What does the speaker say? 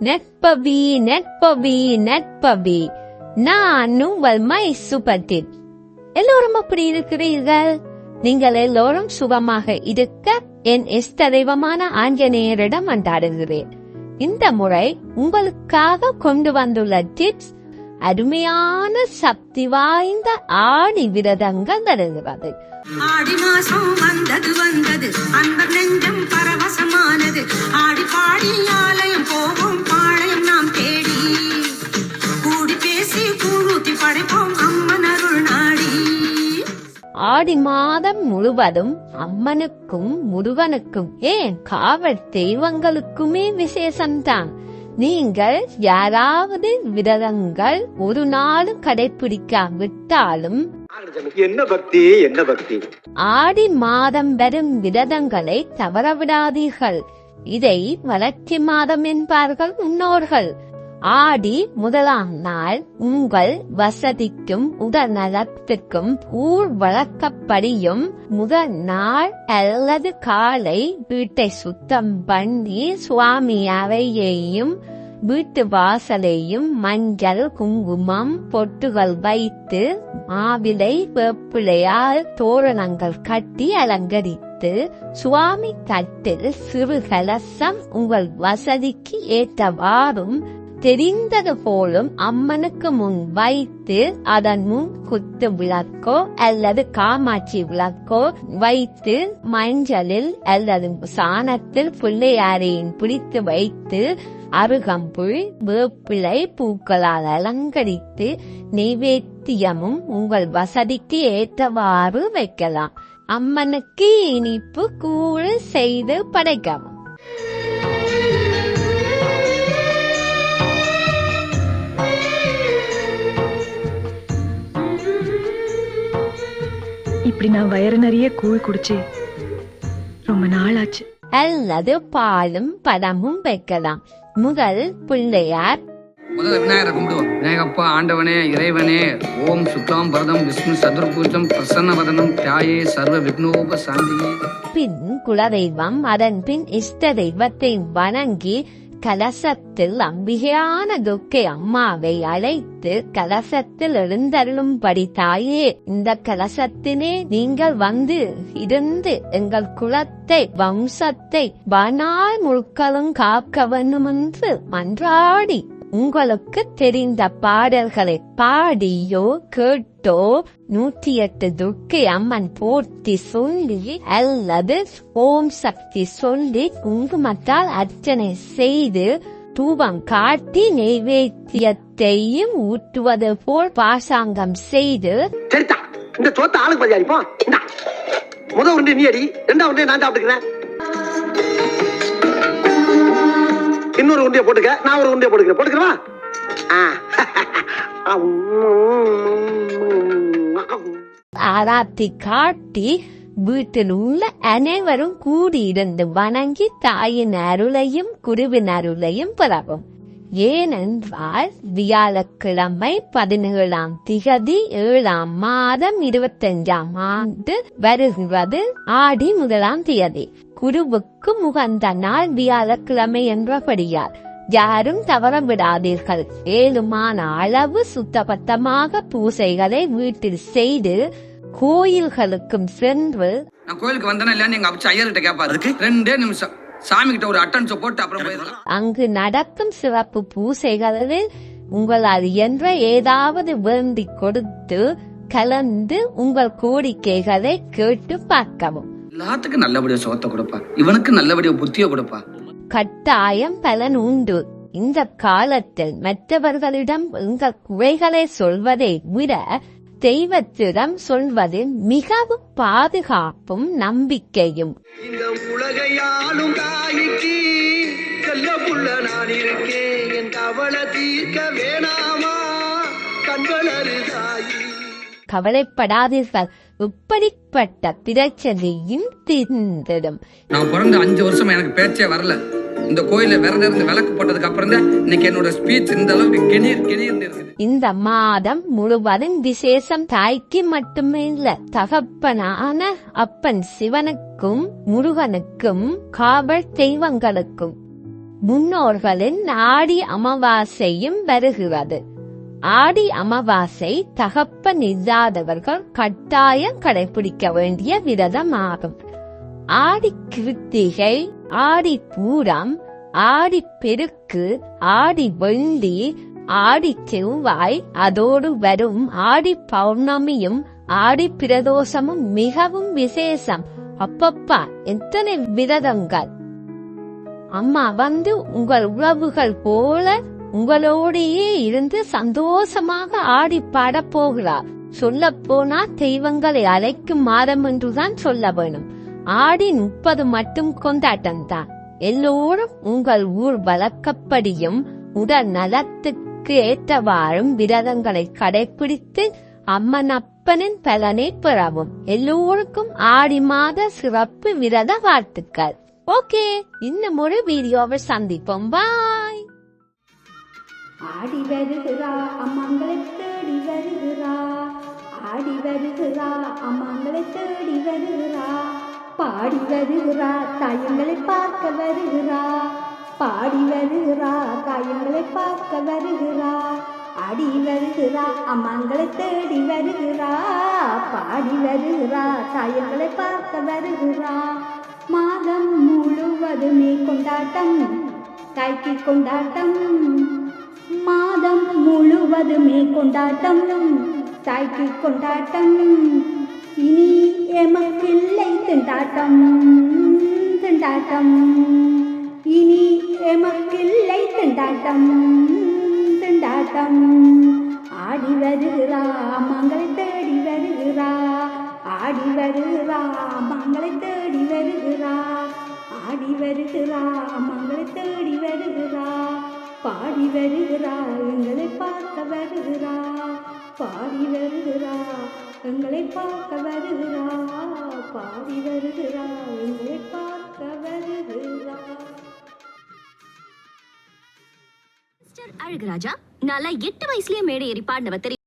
நட்பவி நட்பவி நட்பவி. நான் உங்கள் மை சுபத்தின் எல்லோரும் அப்படி இருக்கிறீர்கள்? நீங்கள் எல்லோரும் சுகமாக இருக்க என் இஷ்ட தெய்வமான ஆஞ்சநேயரிடம் மன்றாடுகிறேன் இந்த முறை உங்களுக்காக கொண்டு வந்துள்ள டிப்ஸ் அருமையான சக்தி வாய்ந்த ஆடி விரதங்கள் வருகிறது ஆடி மாசம் வந்தது வந்தது. அன்பர் நெஞ்சம் பரவசமானது. ஆடி பாடி ஆலயம் போவோம் பாளையம் நாம் தேடி. கூடி பேசி கூழூத்தி படைப்போம் அம்மன் அருள் நாடி. ஆடி மாதம் முழுவதும் அம்மனுக்கும் முருகனுக்கும் ஏன் காவல் தெய்வங்களுக்குமே விசேஷம்தான். நீங்கள் யாராவது விரதங்கள் ஒரு நாளும் கடைபிடிக்காவிட்டாலும் என்ன பக்தி? என்ன பக்தி? ஆடி மாதம் வரும் விரதங்களை தவறவிடாதீர்கள். இதை வளர்ச்சி மாதம் என்பார்கள் முன்னோர்கள். ஆடி முதலாம் நாள் உங்கள் வசதிக்கும் உடல் நலத்திற்கும் ஊர் வழக்கப்படியும் முதல் நாள் அல்லது காலை வீட்டை சுத்தம் பண்ணி சுவாமி அவையையும் வீட்டு வாசலையும் மஞ்சள் குங்குமம் பொட்டுகள் வைத்து மாவிலை வெப்பிளையால் தோரணங்கள் கட்டி அலங்கரித்து சுவாமி தட்டில் சிறு கலசம் உங்கள் வசதிக்கு ஏற்றவாறும் தெரிந்தது போலும் அம்மனுக்கு முன் வைத்து அதன் முன் குத்து விளக்கோ அல்லது காமாட்சி விளக்கோ வைத்து மஞ்சளில் அல்லது சாணத்தில் பிள்ளையாரையின் பிடித்து வைத்து அருகம்புல் வேப்பிலை பூக்களால் அலங்கரித்து நெய்வேத்தியமும் உங்கள் வசதிக்கு ஏற்றவாறு வைக்கலாம். அம்மனுக்கு இனிப்பு கூழ் செய்து படைக்கவும். இப்படி நான் வயிறு நிறைய கூழ் குடிச்சு ரொம்ப நாள் ஆச்சு அல்லது பாலும் பழமும் வைக்கலாம். முதல் பிள்ளையார். முதல்ல விநாயகரை கும்பிடுவோம். விநாயகப்பா ஆண்டவனே இறைவனே ஓம் சுக்லாம் பரதம் விஷ்ணு சதுர்பூஜம் பிரசன்னவதனம் தியாயே சர்வ விக்னோப சாந்தியே. பின் குலதெய்வம் அதன் பின் இஷ்ட தெய்வத்தை வணங்கி கலசத்தில் அம்பிகையான துர்க்கை அம்மாவை அழைத்து கலசத்தில் எழுந்தருளும்படி தாயே இந்த கலசத்தினே நீங்கள் வந்து இருந்து எங்கள் குலத்தை வம்சத்தை பனால் முழுக்களும் காக்க வேண்டும் என்று மன்றாடி உங்களுக்கு தெரிந்த பாடல்களை பாடியோ கேட்டு நூற்றி எட்டு துர்க்கை அம்மன் போற்றி சொல்லி அல்லது ஓம் சக்தி சொல்லி குங்குமத்தால் அர்ச்சனை செய்து தூபம் காட்டி நெய்வேத்தியத்தையும் ஊற்றுவது போல் பாசாங்கம் செய்து இந்த சோத்த ஆளுக்கு பதியா அடிப்போம் இந்தா. முத உருண்டை நீ அடி ரெண்டாவது உருண்டை நான் சாப்பிட்டுக்கிறேன். இன்னொரு உருண்டையை போட்டுக்க நான் ஒரு உருண்டையை போட்டுக்கிறேன். போட்டுக்கிறவா? ஆராத்தி காட்டி வீட்டில் உள்ள அனைவரும் கூடியிருந்து வணங்கி தாயின் அருளையும் குருவின் அருளையும் பெறவும். ஏனென்றால் வியாழக்கிழமை பதினேழாம் திகதி ஏழாம் மாதம் இருபத்தஞ்சாம் ஆண்டு வருகிறது ஆடி முதலாம் திகதி. குருவுக்கு முகந்த நாள் வியாழக்கிழமை என்றபடியார் யாரும் தவற விடாதீர்கள். ஏழுமான அளவு சுத்தபத்தமாக பூசைகளை வீட்டில் செய்து கோயில்களுக்கும் சென்று நான் கோயிலுக்கு வந்தேனா இல்லையான்னு எங்க அப்பச்சி ஐயர்கிட்ட கேட்பாரு ரெண்டே நிமிஷம். சாமி கிட்ட ஒரு அட்டன்ஸை போட்டு அப்புறம் போயிடலாம். அங்கு நடக்கும் சிறப்பு பூசைகளில் உங்களால் என்ற ஏதாவது வேண்டிக் கொடுத்து கலந்து உங்கள் கோரிக்கைகளை கேட்டு பார்க்கவும். எல்லாத்துக்கும் நல்லபடியா சுகத்தை கொடுப்பா. இவனுக்கு நல்லபடியா புத்திய கொடுப்பா. கட்டாயம் பலன் உண்டு. இந்த காலத்தில் மற்றவர்களிடம் உங்கள் குறைகளை சொல்வதை விட தெய்வத்திடம் சொல்வது மிகவும் பாதுகாப்பும் நம்பிக்கையும். இந்த உலகையாளும் தாய்க்கு செல்ல புள்ள நான் இருக்கேன். என் கவலை தீர்க்க வேணாமா? கண்களறு தாயி கவலைப்படாதீர்கள். இப்படிப்பட்ட பிரச்சனையும் தீர்ந்திடும். நான் பிறந்த அஞ்சு வருஷம் எனக்கு பேச்சே வரல. இந்த கோயில விரதம் இருந்து விளக்கு போட்டதுக்கு அப்புறம் தான் இன்னைக்கு என்னோட ஸ்பீச் இந்த அளவுக்கு கெணீர் கெணீர்னு இருக்குது. இந்த மாதம் முழுவதும் விசேஷம் தாய்க்கு மட்டுமே இல்ல தகப்பனான அப்பன் சிவனுக்கும் முருகனுக்கும் காவல் தெய்வங்களுக்கும். முன்னோர்களின் ஆடி அமாவாசையும் வருகிறது. ஆடி அமாவாசை தகப்பன் இல்லாதவர்கள் கட்டாயம் கடைபிடிக்க வேண்டிய விரதமாகும். ஆடி கிருத்திகை ஆடி பூரம் ஆடி பெருக்கு ஆடி வெள்ளி ஆடி செவ்வாய் அதோடு வரும் ஆடி பௌர்ணமியும் ஆடி பிரதோஷமும் மிகவும் விசேஷம். அப்பப்பா எத்தனை விரதங்கள்? அம்மா வந்து உங்கள் உறவுகள் போல உங்களோடையே இருந்து சந்தோஷமாக ஆடி பாட போகிறார். சொல்ல போனா தெய்வங்களை அழைக்கும் மாதம் என்றுதான் சொல்ல வேணும். ஆடி முப்பது மட்டும் கொண்டாட்டம் தான் எல்லோரும் உங்கள் ஊர் வழக்கப்படியும் உடல் நலத்துக்கு ஏற்றவாறும் விரதங்களை கடைபிடித்து அம்மன் அப்பனின் பலனை பெறவும். எல்லோருக்கும் ஆடி மாத சிறப்பு விரத வாழ்த்துக்கள். ஓகே இன்னும் ஒரு வீடியோவை சந்திப்போம். பாய். ஆடி வருகிறா அம்மாங்களை தேடி வருகிறா. ஆடி வருகிறா அம்மாங்களை தேடி வருகிறா. பாடி வருகிறா தாயங்களை பார்க்க வருகிறா. பாடி வருகிறா தாயங்களை பார்க்க வருகிறா. ஆடி வருகிறா அம்மாங்களை தேடி வருகிறா. பாடி வருகிறா தாயங்களை பார்க்க வருகிறா. மாதம் முழுவதுமே கொண்டாட்டம் தாய்க்கு கொண்டாட்டம். மாதம் முழுவதுமே கொண்டாட்டம் தாய்க்கு கொண்டாட்டம். இனி எமக்கில்லை திண்டாட்டம் திண்டாட்டம். இனி எமக்கில்லை திண்டாட்டம் திண்டாட்டம். ஆடி வருகிறா மங்களை தேடி வருகிறா. ஆடி வருகிறா மங்களை தேடி வருகிறா. ஆடி வருகிறா மங்களை தேடி வருகிறா. பாடி வருகிறா எங்களை பார்க்க வருகிறா. பாடி வருகிறா எங்களை பார்க்க வருகிறா. பாடி வருகிறா எங்களை பார்க்க வருகிறா. அழகுராஜா நல்லா எட்டு வயசுலயே மேடை ஏறி பாடினவ தெரியும்.